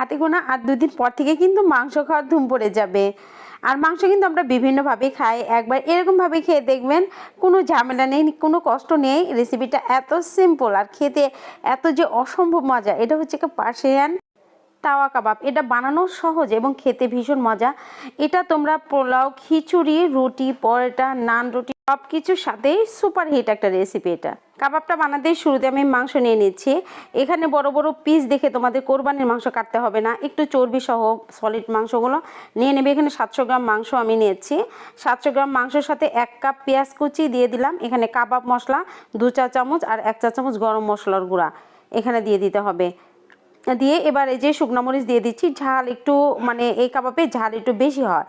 হাতে গোনা আর দুদিন পর থেকে কিন্তু মাংস খাওয়ার ধুম পড়ে যাবে। আর মাংস কিন্তু আমরা বিভিন্নভাবে খাই। একবার এরকমভাবে খেয়ে দেখবেন কোনো ঝামেলা নেই, কোনো কষ্ট নেই। রেসিপিটা এত সিম্পল আর খেতে এত যে অসম্ভব মজা, এটা হচ্ছে পার্সিয়ান তাওয়া কাবাব। এটা বানানো সহজ এবং খেতে ভীষণ মজা। এটা তোমরা পোলাও, খিচুড়ি, রুটি, পরোটা, নান রুটি সব কিছুর সাথেই সুপার হিট একটা রেসিপি এটা। কাবাবটা বানাতে শুরুতে আমি মাংস নিয়ে নিচ্ছি। এখানে বড় বড় পিস দেখে তোমাদের কোরবানির মাংস কাটতে হবে না। একটু চর্বি সহ সলিড মাংসগুলো নিয়ে নেবে। এখানে সাতশো গ্রাম মাংস আমি নিয়েছি। সাতশো গ্রাম মাংসের সাথে এক কাপ পেঁয়াজ কুচি দিয়ে দিলাম। এখানে কাবাব মশলা, দু চা চামচ আর এক চা চামচ গরম মশলার গুঁড়া এখানে দিয়ে দিতে হবে। দিয়ে এবার এই যে শুকনো মরিচ দিয়ে দিচ্ছি, ঝাল একটু মানে এই কাবাবে ঝাল একটু বেশি হয়।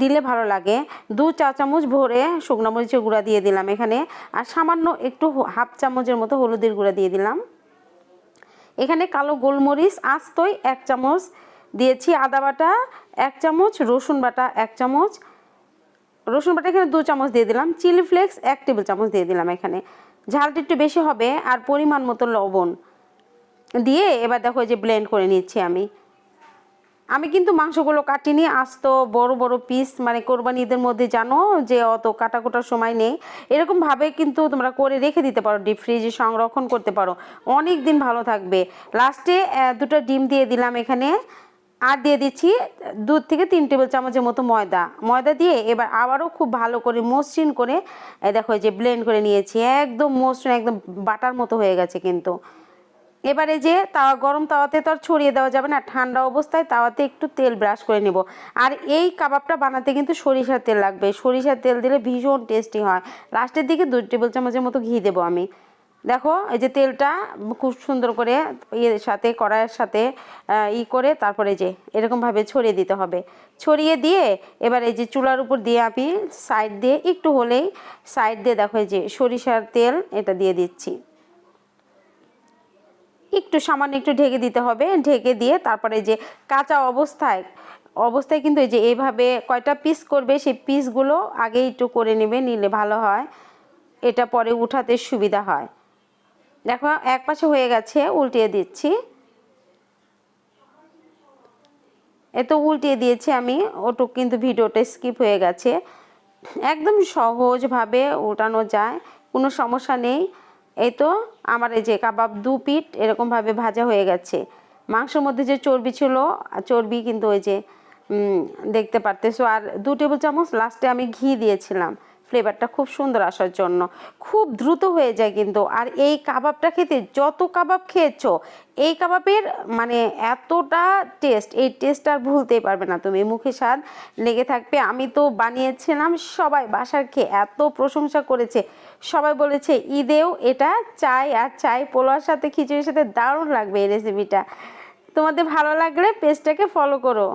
দিলে ভালো লাগে। দু চা চামচ ভরে শুকনো মরিচের গুঁড়া দিয়ে দিলাম এখানে। আর সামান্য একটু হাফ চামচের মতো হলুদের গুঁড়া দিয়ে দিলাম। এখানে কালো গোলমরিচ, আস্তই এক চামচ দিয়েছি আদা বাটা এক চামচ, রসুন বাটা এক চামচ। রসুন বাটা এখানে দু চামচ দিয়ে দিলাম। চিলি ফ্লেক্স এক টেবিল চামচ দিয়ে দিলাম এখানে। ঝালটা একটু বেশি হবে আর পরিমাণ মতো লবণ। দিয়ে এবার দেখো যে ব্লেন্ড করে নিচ্ছি আমি। আমি কিন্তু মাংসগুলো কাটিনি, আস্ত বড় বড় পিস মানে কোরবানি ঈদের মধ্যে জানো যে অত কাটা কোটার সময় নেই। এরকমভাবে কিন্তু তোমরা করে রেখে দিতে পারো ডিপ ফ্রিজে সংরক্ষণ করতে পারো। অনেক দিন ভালো থাকবে। লাস্টে দুটো ডিম দিয়ে দিলাম এখানে। আর দিয়ে দিচ্ছি দুধ থেকে তিন টেবিল চামচের মতো ময়দা। ময়দা দিয়ে এবার আবারও খুব ভালো করে মসৃণ করে দেখো যে ব্লেন্ড করে নিয়েছি। একদম মসৃণ, একদম বাটার মতো হয়ে গেছে কিন্তু। এবারে যে তাওয়া গরম তাওয়াতে তো আর ছড়িয়ে দেওয়া যাবে না ঠান্ডা অবস্থায় তাওয়াতে একটু তেল ব্রাশ করে নেব। আর এই কাবাবটা বানাতে কিন্তু সরিষার তেল লাগবে। সরিষার তেল দিলে ভীষণ টেস্টি হয়। লাস্টের দিকে দু টেবিল চামচের মতো ঘি দেবো আমি। দেখো, এই যে তেলটা খুব সুন্দর করে ইয়ের সাথে, কড়াইয়ের সাথে ই করে তারপরে যে এরকমভাবে ছড়িয়ে দিতে হবে। ছড়িয়ে দিয়ে এবার এই যে চুলার উপর দিয়ে আমি সাইড দিয়ে একটু হলেই সাইড দিয়ে দেখো এই যে সরিষার তেল এটা দিয়ে দিচ্ছি। একটু সামান্য একটু ঢেকে দিতে হবে। ঢেকে দিয়ে তারপরে যে কাঁচা অবস্থায় অবস্থায় কিন্তু এই যে এইভাবে কয়টা পিস করবে, সেই পিসগুলো আগে একটু করে নেবে, নিলে ভালো হয়। এটা পরে উঠাতে সুবিধা হয়। দেখো, এক পাশে হয়ে গেছে, উল্টিয়ে দিচ্ছি। এ তো উল্টিয়ে দিয়েছি আমি, ওটুক কিন্তু ভিডিওটা স্কিপ হয়ে গেছে। একদম সহজভাবে উল্টানো যায়, কোনো সমস্যা নেই। এই তো আমার এই যে কাবাব দু পিঠ এরকমভাবে ভাজা হয়ে গেছে। মাংসের মধ্যে যে চর্বি ছিল চর্বি কিন্তু ওই যে দেখতে পারতেছো। আর দু টেবিল চামচ লাস্টে আমি ঘি দিয়েছিলাম। ফ্লেভারটা খুব সুন্দর আসার জন্য। খুব দ্রুত হয়ে যায় কিন্তু। আর এই কাবাবটা খেতে, যত কাবাব খেয়েছো, এই কাবাবের মানে এতটা টেস্ট এই টেস্ট আর ভুলতেই পারবে না। তুমি মুখে স্বাদ লেগে থাকবে। আমি তো বানিয়েছিলাম, সবাই বাসার খেয়ে এত প্রশংসা করেছে। সবাই বলেছে ঈদেও এটা চাই, আর চাই পোলোয়ার সাথে খিচুড়ির সাথে দারুণ লাগবে এই রেসিপিটা তোমাদের ভালো লাগলে পেজটাকে ফলো করো।